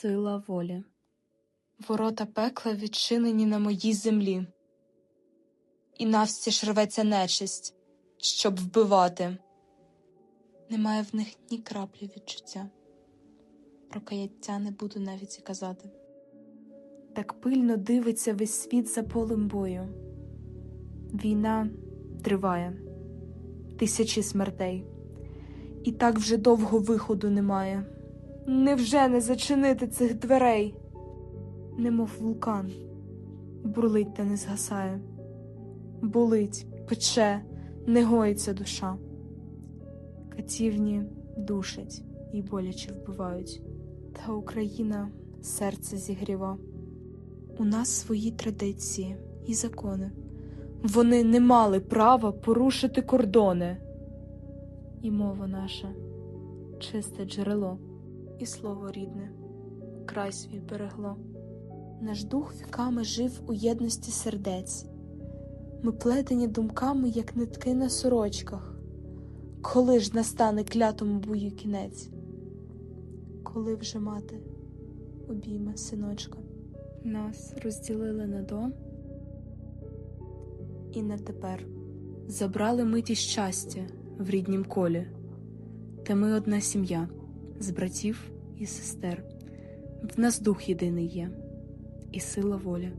Сила волі. Ворота пекла відчинені на моїй землі, і навстіж рветься нечисть, щоб вбивати. Немає в них ні краплі відчуття. Про каяття не буду навіть і казати. Так пильно дивиться весь світ за полем бою. Війна триває, тисячі смертей, і так вже довго виходу немає. Невже не зачинити цих дверей? Немов вулкан, бурлить та не згасає. Болить, пече, не гоїться душа. Катівні душать і боляче вбивають, та Україна серце зігріва. У нас свої традиції і закони. Вони не мали права порушити кордони. І мова наша чисте джерело, і слово рідне, край свій берегло. Наш дух віками жив у єдності сердець. Ми плетені думками, як нитки на сорочках. Коли ж настане клятому бою кінець? Коли вже мати обійме синочка? Нас розділили на до і на тепер. Забрали миті щастя в ріднім колі. Та ми одна сім'я з братів і сестер. В нас дух єдиний є, і сила воля.